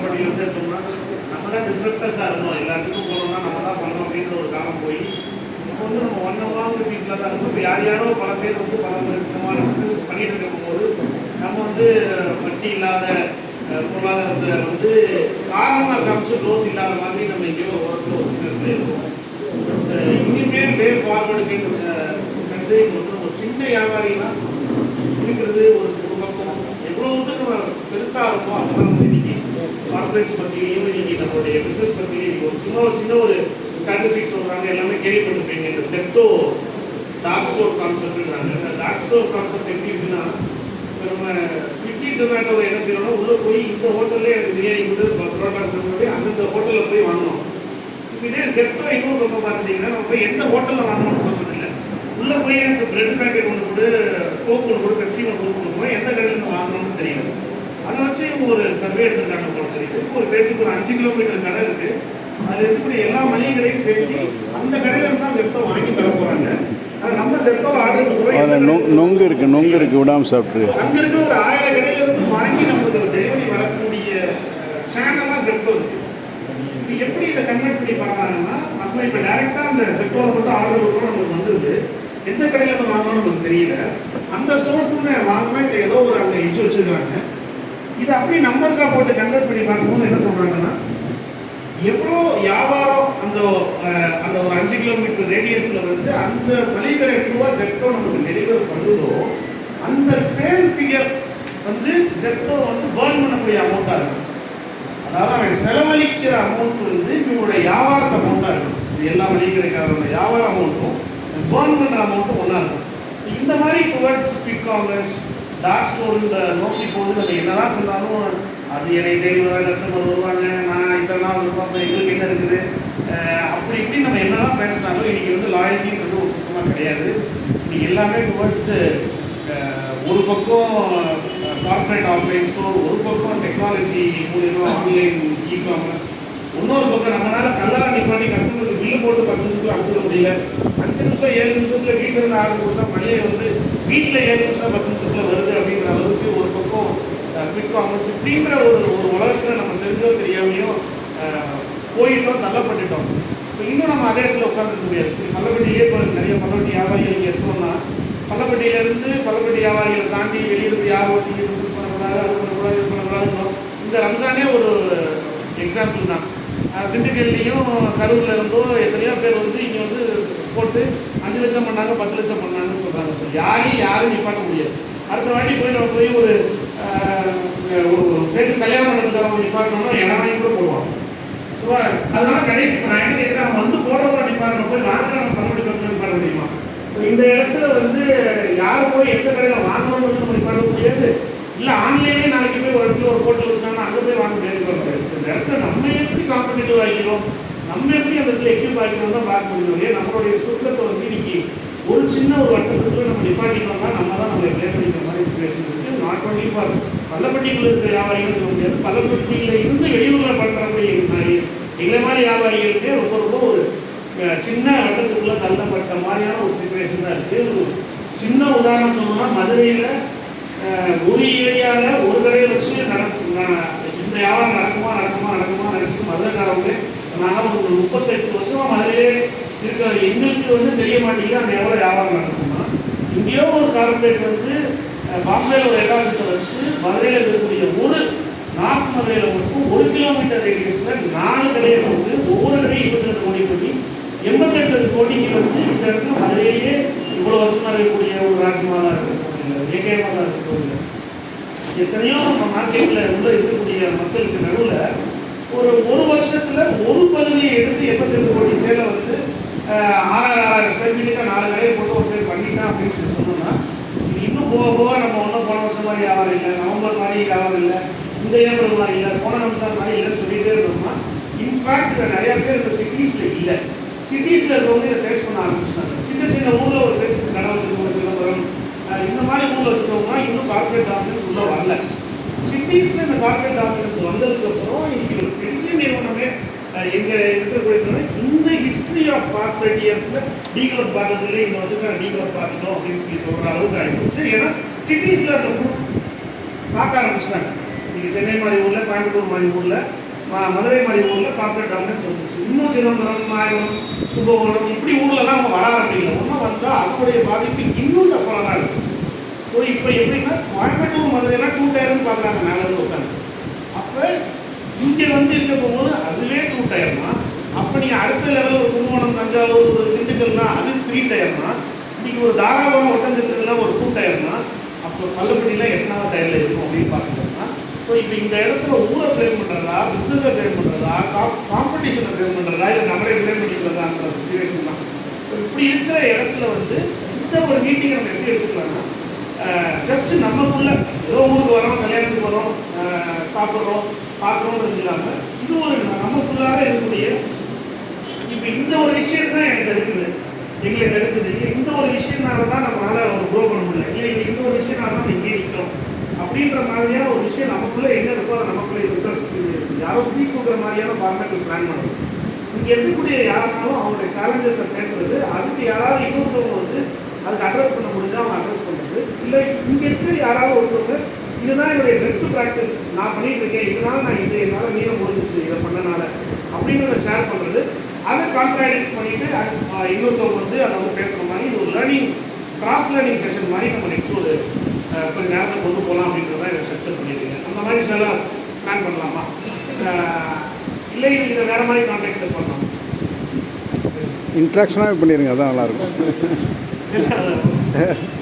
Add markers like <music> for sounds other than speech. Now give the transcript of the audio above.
பள்ளப்பட்டியில் வந்து எடுத்தோம்னா நம்ம தான் டிஸ்ட்ரக்டர்ஸாக இருந்தோம் எல்லாத்துக்கும் போனோம்னா நம்ம தான் பண்ணணும் அப்படின்ற ஒரு காலம் போய் இப்போ வந்து நம்ம ஒன் அவாங்க வீட்டில் தான் இருக்கும் இப்போ யார் யாரோ பல பேர் வந்து பல விதமான பிஸ்னஸ் பண்ணிட்டு இருக்கும்போது நம்ம வந்து வட்டி இல்லாத பொருளாதாரத்தை வந்து காரணமாக காமிச்சு க்ரோத் இல்லாத மாதிரி நம்ம எங்கேயோ ஓரத்தில் ஒரு சின்ன இருக்கோம் அஹ், இனிமே வே ஃபார்வர்டுக்கு வந்து வந்து ஒரு சின்ன வியாபாரினா இருக்கிறது ஒரு ஒரு பக்கம் எவ்வளோ வந்து நம்ம பெருசாக இருக்கும் அப்பதான் வந்து இன்னைக்கு கார்பரேட்ஸ் பற்றியும் இன்னைக்கு நம்மளுடைய பிஸ்னஸ் பற்றியும் ஒரு சின்ன ஒரு சின்ன ஒரு ஸ்டாட்டிஸ்டிக்ஸ் சொல்கிறாங்க எல்லாமே கேள்விப்பட்டிருப்பீங்க. இந்த செப்டோ டார்க் ஸ்டோர் கான்செப்ட்ன்றாங்க இந்த டார்க் ஸ்டோர் கான்செப்ட் எப்படி இருக்குன்னா இப்போ நம்ம ஸ்விக்கி ஜொமேட்டோவில் என்ன செய்யறோம்னா உள்ளே போய் இந்த ஹோட்டல்லே எனக்கு பிரியாணி கொடுத்து பரோட்டா கொடு அந்தந்த ஹோட்டலில் போய் வாங்கணும். இப்போ இதே செப்டோ இன்னும் ரொம்ப பார்த்தீங்கன்னா நம்ம போய் எந்த ஹோட்டலில் வாங்கணும்னு சொல்கிறதில்ல உள்ளே போய் எனக்கு பிரெட் பேக்கெட் ஒன்று கொடு கோக் ஒன்று கொடு கட்சி ஒன்று கொடுக்கணும். எந்த கடையில் வாங்கணும்னு தெரியல. அதை வச்சு ஒரு சர்வே எடுத்திருக்காங்க போல தெரியுது. ஒரு பேச்சுக்கு ஒரு அஞ்சு கிலோமீட்டர் கடை இருக்கு. அது இருக்கக்கூடிய எல்லா மளிகை கடையும் சேர்த்து அந்த கடையில இருந்து தான் செப்டோ வாங்கி தர போறாங்க. நம்ம செப்டோ ஆர்டர் நொ நொங்கு இருக்குது நொங்கு இருக்குது விடாமல் சாப்பிட்டு அங்க இருக்க ஒரு ஆயிரம் கடையில இருந்து வாங்கி நமக்கு டெலிவரி வரக்கூடிய சேனலா செப்டோ இருக்கு. இது எப்படி இதை கன்வெர்ட் பண்ணி பார்க்கறாங்கன்னா நம்ம இப்போ டைரக்டா அந்த செப்டோல மட்டும் ஆர்டர் கொடுக்குறோம் நமக்கு வந்துருது எந்த கடையில வாங்கணும்னு நமக்கு தெரியல. அந்த ஸ்டோர்ஸ் இல்லை ஏதோ ஒரு அங்கே எச்சு வச்சிருக்காங்க. இது அப்படியே நம்பர்ஸாக போட்டு கன்வெர்ட் பண்ணி பார்க்கும்போது என்ன சொல்கிறாங்கன்னா எவ்வளோ வியாபாரம் அந்த அந்த ஒரு அஞ்சு கிலோமீட்டர் ரேடியஸில் வந்து அந்த மளிகை ரூபா செட்டோ நமக்கு டெலிவர் பண்ணுதோ அந்த சேல் ஃபிகர் வந்து செட்டோ வந்து பேர்ன் பண்ணக்கூடிய அமௌண்ட்டாக இருக்கும். அதாவது அவன் செலவழிக்கிற அமௌண்ட் வந்து இவங்களோட வியாபாரத்தை அமௌண்ட்டாக இருக்கும். இது எல்லா மளிகை கடைக்காரோட வியாபார அமௌண்ட்டும் பேர்ன் பண்ணுற அமௌண்ட்டும் ஒன்றா இருக்கும். ஸோ இந்த மாதிரி டுவர்ட்ஸ் குவிக் காமர்ஸ் டார்க் ஸ்டோரில் இந்த நோக்கி போகுது. அது என்னதான் சொன்னாலும் அது என்னை தேடி வர கஸ்டமர் வருவாங்க. நான் இத்தனை நாள் இருப்பேன் எங்களுக்கு என்ன இருக்குது அப்படி இப்படி நம்ம என்னதான் பேசினாலும் இன்னைக்கு வந்து லாயல்ட்டின்றது ஒரு சுத்தமாக கிடையாது. இன்னைக்கு எல்லாமே டுவர்ட்ஸ் ஒரு பக்கம் கார்பரேட் ஆஃப்லைன் ஸ்டோர் ஒரு பக்கம் டெக்னாலஜி மூலியமாக ஆன்லைன் இ காமர்ஸ் இன்னொரு பக்கம் நம்மளால கல்லா பண்ணி கஸ்டமருக்கு பில்லு போட்டு பத்து நிமிஷம் அனுப்பிட முடியல. அஞ்சு நிமிஷம் ஏழு நிமிஷத்துல வீட்டில் இருந்து ஆர்டர் கொடுத்தா மளிகை வந்து வீட்டில் ஏழு நிமிஷம் பத்து வருது அப்படிங்கிற அளவுக்கு ஒரு பக்கம் குவிக் காமர்ஸ் ஒரு ஒரு உலகத்தில் நம்ம தெரிஞ்சோ தெரியாமையோ அஹ், போயிட்டோம் தள்ளப்பட்டுட்டோம் இப்போ இன்னும் நம்ம அதே இடத்துல உட்காந்துக்க முடியாது. பல்லப்பட்டியிலே இப்போ நிறைய பல்லப்பட்டி வியாபாரிகள் இங்கே இருக்கோம்னா பல்லப்பட்டியிலேருந்து பல்லப்பட்டி வியாபாரிகளை தாண்டி வெளியிருந்து யார் ஓட்டி பிஸ்னஸ் பண்ணக்கூடாது அது பண்ணக்கூடாது இது பண்ணக்கூடாது இந்த ரம்ஜானே ஒரு எக்ஸாம்பிள் தான். திண்டுக்கல்லையும் கரூர்ல இருந்தோ எத்தனையோ பேர் வந்து இங்கே வந்து போட்டு அஞ்சு லட்சம் பண்ணாங்க பத்து லட்சம் பண்ணாங்கன்னு சொல்கிறாங்க சார். யாரையும் யாரும் நிப்பாட்ட முடியாது. அடுத்த வாட்டி போய் நம்ம போய் ஒரு ஒரு பேச்சு கல்யாணம் நடக்கிறவங்க நிப்பாட்டணும்னா எல்லாமே கூட போடுவாங்க ஸோ அதனால கடைசி இப்போ நான் என்ன கேட்குறேன் வந்து போடுறவங்க டிபார்ட்மெண்ட் போய் வாங்குற நம்ம கம்யூனிட்டி பண்ண முடியுமா? ஸோ இந்த இடத்துல வந்து யார் போய் எந்த கடையில் வாங்கணும்னு வந்து நம்ம முடியாது. இல்லை ஆன்லைன்லேயே நாளைக்கு போய் ஒரு இடத்துல ஒரு போட்டு வச்சாங்கன்னா அங்கே போய் வாங்க முடியாது ஸோ இந்த இடத்துல நம்ம எப்படி காம்படிட்டிவ் ஆகிக்கிறோம் நம்ம எப்படி அந்த இடத்துல எக்யூப் ஆகிக்கிறோம் தான் பார்க்க முடியும் இல்லையா நம்மளுடைய சுத்தத்தை வந்து இன்னைக்கு ஒரு சின்ன ஒரு வட்டத்துக்குள்ள நம்ம தான் நம்மளை ப்ளே பண்ணிக்கிற மாதிரி சுச்சுவேஷன் இருக்குது நாட் ஒன்லி ஃபார் பள்ளப்பட்டிக்குள்ள இருக்கிற வியாபாரிகள் சொல்ல முடியாது. பள்ளப்பட்டியில் இருந்து வெளியூரில் பண்ணுறவங்க எங்களை மாதிரி வியாபாரிகளுக்கே ரொம்ப ரொம்ப ஒரு சின்ன இடத்துக்குள்ளே தள்ளப்பட்ட மாதிரியான ஒரு சுச்சுவேஷன் தான் இருக்குது ஒரு சின்ன உதாரணம் சொல்லணும்னா மதுரையில் ஒரு ஏரியாவில் ஒரு கடையை வச்சு நடக்கும் இந்த வியாபாரம் நடக்குமா நடக்குமா நடக்குமா நினச்சி மதுரைக்காரவங்க நாங்கள் ஒரு முப்பத்தெட்டு வருஷமாக மதுரையிலே இருக்கிற எங்களுக்கு வந்து தெரிய மாட்டேங்குது அந்த எவ்வளோ வியாபாரம் கார்பரேட் வந்து பாம்பேல ஒரு எகாபிஸை வச்சு மதுரையில் இருக்கக்கூடிய ஒரு நார்த் மதுரையில் மட்டும் ஒரு கிலோமீட்டர் ரேடியஸில் நாலு கடையை வந்து ஒவ்வொரு கடையும் இருபத்தி ரெண்டு கோடி பண்ணி எண்பத்தெட்டு கோடிக்கு வந்து இந்த இடத்துல மதுரையிலேயே இவ்வளோ வருஷமா இருக்கக்கூடிய ஒரு ராஜ்யமாக இருக்கக்கூடிய ஏகேமாக தான் இருக்கக்கூடிய எத்தனையோ நம்ம மார்க்கெட்டில் உள்ள இருக்கக்கூடிய மக்களுக்கு நடுவில் ஒரு ஒரு வருஷத்துல ஒரு பகுதியை எடுத்து எண்பத்தெட்டு கோடி சேலை வந்து ஆஹ், ஆறாயிரம் ஆறாயிரம் ஸ்கொயர் ஃபீட்டுக்கு நாலு கடையை போட்டு ஒரு பேர் பண்ணிட்டான் அப்படின்னு சொல்லி சொன்னோம்னா இது இன்னும் போக போக நம்ம ஒன்றும் போன வருஷம் மாதிரி வியாபாரம் இல்லை நவம்பர் மாதிரி வியாபாரம் இல்லை இந்த ஏப்ரல் மாதிரி இல்லை போன நிமிஷம் மாதிரி இல்லைன்னு சொல்லிட்டே இருந்தோம்னா இன்ஃபேக்ட் இதில் நிறைய பேர் இந்த சிட்டிஸில் இல்லை. சிட்டிஸில் இருக்கிறவங்க இதை ஃபேஸ் பண்ண ஆரம்பிச்சிட்டாங்க. சின்ன சின்ன ஊரில் ஒரு பேர் கடை வச்சுருக்கோம் சிதம்பரம் இந்த மாதிரி ஊரில் வச்சுருக்கோம்னா இன்னும் கார்பரேட் டாமினன்ஸ் உள்ள வரல. சிட்டிஸில் இந்த கார்பரேட் டாமினன்ஸ் வந்ததுக்கப்புறம் இன்றைக்கி இன்னைக்கு ஒரு பெரிய நிறுவனமே எங்கள் இருக்கக்கூடிய இந்த ஹிஸ்ட்ரி ஆஃப் பாஸ்ட் டுவெண்ட்டி இயர்ஸ்ல டீக்ரோட் பார்த்ததுல இந்த வருஷத்துல பார்த்துட்டோம் அப்படின்னு சொல்லி சொல்கிற அளவுக்கு ஆகிடுச்சு ஏன்னா சிட்டிஸில் இருக்க group பார்க்க ஆரம்பிச்சிட்டாங்க. இன்னைக்கு சென்னை மாதிரி ஊரில் கோயம்புத்தூர் மாதிரி ஊரில் மதுரை மாதிரி ஊரில் கார்பரேட் டாமினன்ஸ் வந்துச்சு இன்னும் சிதம்பரம் நாயகம் கும்பகோணம் இப்படி ஊர்லலாம் அவங்க வர ஆரம்பிக்கல. ஒன்றும் வந்தால் அதனுடைய பாதிப்பு இன்னும் தப்பாக தான் இருக்குது ஸோ இப்போ எப்படின்னா கோயம்புத்தூர் மதுரைலாம் டூ டயர்னு பார்க்குறாங்க மேலே உட்காந்து அப்போ இங்கே வந்து இருக்க போகும்போது அதுவே டூ டயர்னா அப்போ நீங்கள் அடுத்த லெவலில் ஒரு கும்பகோணம் தஞ்சாவூர் ஒரு திண்டுக்கல்னா அது த்ரீ டயர்னா இன்னைக்கு ஒரு தாராபுரம் ஒட்டஞ்சத்திரம்லாம் ஒரு டூ டயர்னா அப்போ பல்லப்பட்டியில் எத்தனாவது டயரில் இருக்கும் அப்படின்னு பார்க்கணும்னா ஸோ இப்போ இந்த இடத்துல ஊரை பிளேம் பண்ணுறதா பிஸ்னஸை பிளேம் பண்ணுறதா காம்படிஷனை பிளேம் பண்ணுறதா இல்லை நம்மளே பிளேம் பண்ணிக்கிறதான்ற சுச்சுவேஷன் தான். ஸோ இப்படி இருக்கிற இடத்துல வந்து இந்த ஒரு மீட்டிங்கை நம்ம எப்படி எடுத்துக்கலாம்னா ஜஸ்ட் நமக்குள்ள ஏதோ ஊருக்கு வரோம் கல்யாணத்துக்கு வரோம் சாப்பிட்றோம் பார்க்குறோம்ன்றது இல்லாமல் இது ஒரு நமக்குள்ளாக இருக்கக்கூடிய இப்போ இந்த ஒரு விஷயம் தான் எனக்கு எடுக்குது எங்களுக்கு எடுக்குது இல்லை இந்த ஒரு விஷயம்னால தான் நம்மளால் ஒரு க்ரோ பண்ண முடியல. இல்லை இந்த ஒரு விஷயம்னால தான் இங்கே நிற்கிறோம் அப்படின்ற மாதிரியான ஒரு விஷயம் நமக்குள்ளே என்ன இருக்கோ அதை நமக்குள்ளே இன்ட்ரெஸ்ட் யாரோ ஸ்பீச் கொடுக்குற மாதிரியான ஃபார்மேட்டில் பிளான் பண்ணணும் இங்கே இருக்கக்கூடிய யாருனாலும் அவங்களுடைய சேலஞ்சஸை பேசுறது அதுக்கு யாராவது இன்னொருத்தவங்க வந்து அதுக்கு அட்ரஸ் பண்ண முடிஞ்சா அவங்க அட்ரஸ் பண்ணுறது இல்லை இங்கே இருக்கிற யாராவது ஒருத்தவங்க இதுதான் என்னுடைய பெஸ்ட் ப்ராக்டிஸ் நான் பண்ணிட்டு இருக்கேன் இதனால நான் இது என்னால் மீற முடிஞ்சிச்சு இதை பண்ணனால அப்படிங்கிறத ஷேர் பண்ணுறது அதை கான்ட்ராக்ட் பண்ணிட்டு இன்னொருத்தவங்க வந்து அதை வந்து பேசுகிற மாதிரி இது ஒரு லேர்னிங் கிராஸ் லேர்னிங் செஷன் மாதிரி நம்ம நெக்ஸ்ட் ஒரு ஆஹ் கொஞ்ச நேரத்தை கொண்டு போகலாம் அப்படின்றத இதை ஸ்ட்ரக்சர் பண்ணியிருக்கேன் அந்த மாதிரி சில பிளான் பண்ணலாமா? இல்லை இதை வேற மாதிரி கான்டாக்ட் பண்ணலாம்? இன்ட்ராக்ஷனாகவே பண்ணிடுங்க அதான் நல்லாயிருக்கும் <laughs>